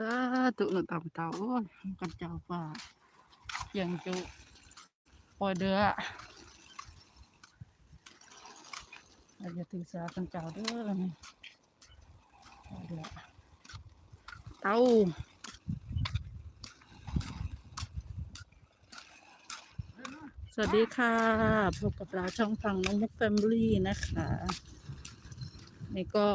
สาธุหนูตามเต่าโอ้ยกันเจ้าป่าอย่างจุปล่อยเดือเราจะถือสากันเจ้าเด้อนี่ปล่อยเดือเต้าสวัสดีค่ะพบกับเราช่องฟังน้องมุกแฟมิลี่นะคะ นี่ก็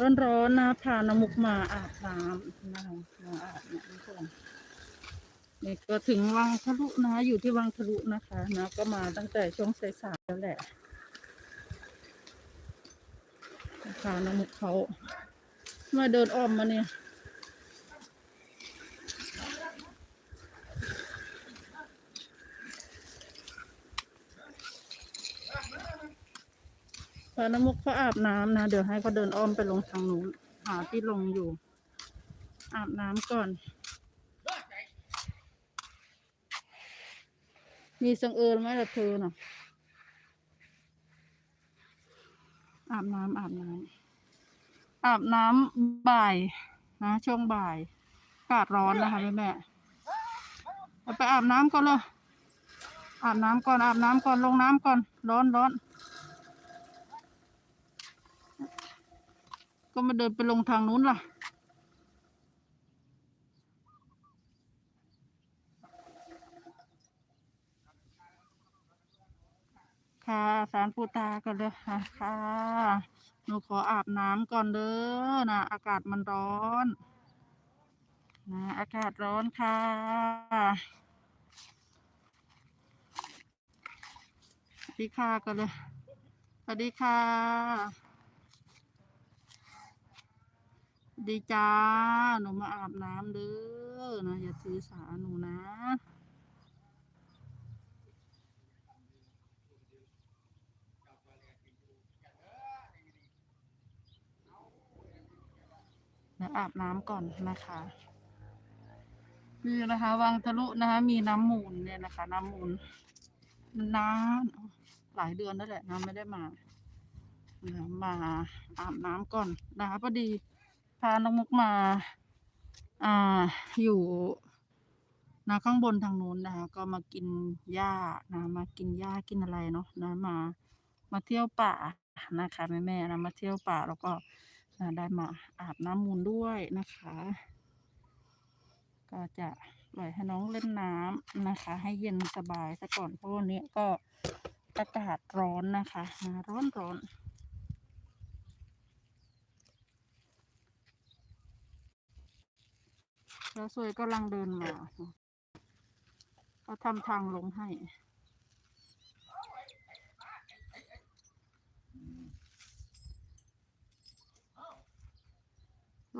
ร้อนๆนะพาน้ำมุกมาอาบน้ำนะคะมาอาบน้ำก่อนนี่ก็ถึงวังทะลุนะ อยู่ที่วังทะลุนะคะนะก็มาตั้งแต่ช่วงสายๆแล้วแหละพาน้ำมุกเขามาเดินอ้อมมาเนี่ย พอน้ำมุกเขาอาบน้ำนะ เดี๋ยวให้เขาเดินอ้อมไปลงทางนู้นหาที่ลงอยู่ อาบน้ำก่อน มีสังเอิญไหมล่ะเธอน่ะอาบน้ำอาบน้ำอาบน้ำบ่ายนะช่วงบ่ายอากาศร้อนนะคะแม่แม่เอาไปอาบน้ำก่อนเลยอาบน้ำก่อนอาบน้ำก่อนลงน้ำก่อน ร้อนร้อน ก็มาเดินไปลงทางนู้นล่ะ ค่ะสารปูตากันเลยค่ะค่ะ หนูขออาบน้ำก่อนเด้อนะอากาศมันร้อนนะอากาศร้อนค่ะสวัสดีค่ะกันเลยสวัสดีค่ะ ดีจ้า หนูมาอาบน้ำเด้อนะอย่าถือสาหนูนะนะอาบน้ำก่อนนะคะนี่นะคะวังทะลุนะคะ มีน้ำมูลเนี่ยนะคะ น้ำมูลนานหลายเดือนแล้วแหละน้ำไม่ได้มานะมาอาบน้ำก่อนนะคะพอดี พาน้องมุกมา อ่า อยู่นะข้างบนทางนู้นนะคะก็มากินหญ้านะมากินหญ้ากินอะไรเนาะนะมา มาเที่ยวป่านะคะแม่แม่ๆนะมาเที่ยวป่าแล้วก็นะได้มาอาบน้ำมูลด้วยนะคะ ก็จะปล่อยให้น้องเล่นน้ำนะคะ ให้เย็นสบายซะก่อนเพราะวันนี้ก็อากาศร้อนนะคะนะร้อนร้อน แล้วสวยกำลังเดินมาเขาทำทางลงให้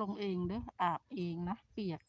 ลงเองเด้ออาบเองนะ เปียก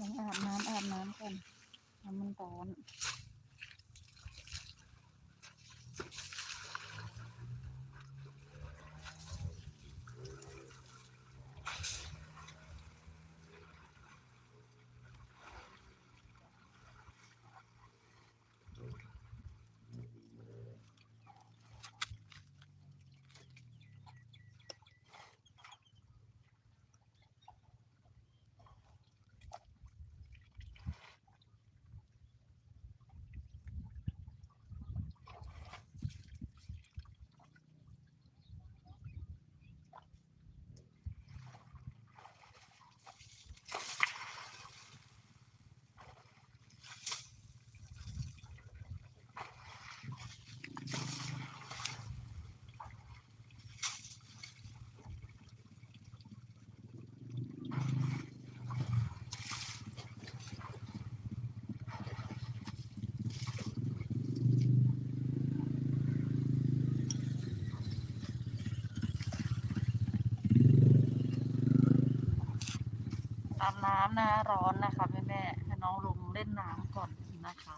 ลองอาบน้ำอาบน้ำกันน้ำมันร้อนามน้ำนะร้อนนะคะแม่แม่ๆให้น้องลงเล่นน้ำก่อนนะคะ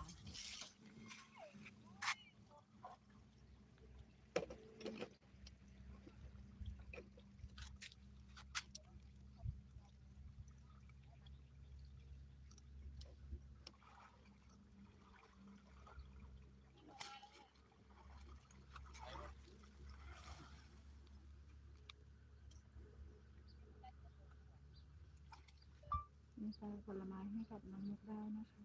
มี ใส่ผลไม้ให้กับน้องมุกได้นะคะ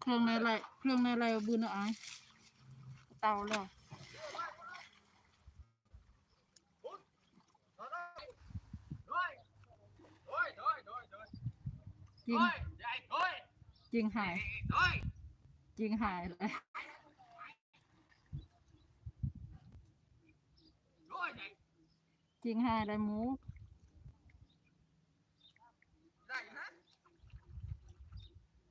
เครื่องในไรเครื่องในไรบุญอะเตาเลยจริงจริงหาเลย งหายเลยมุก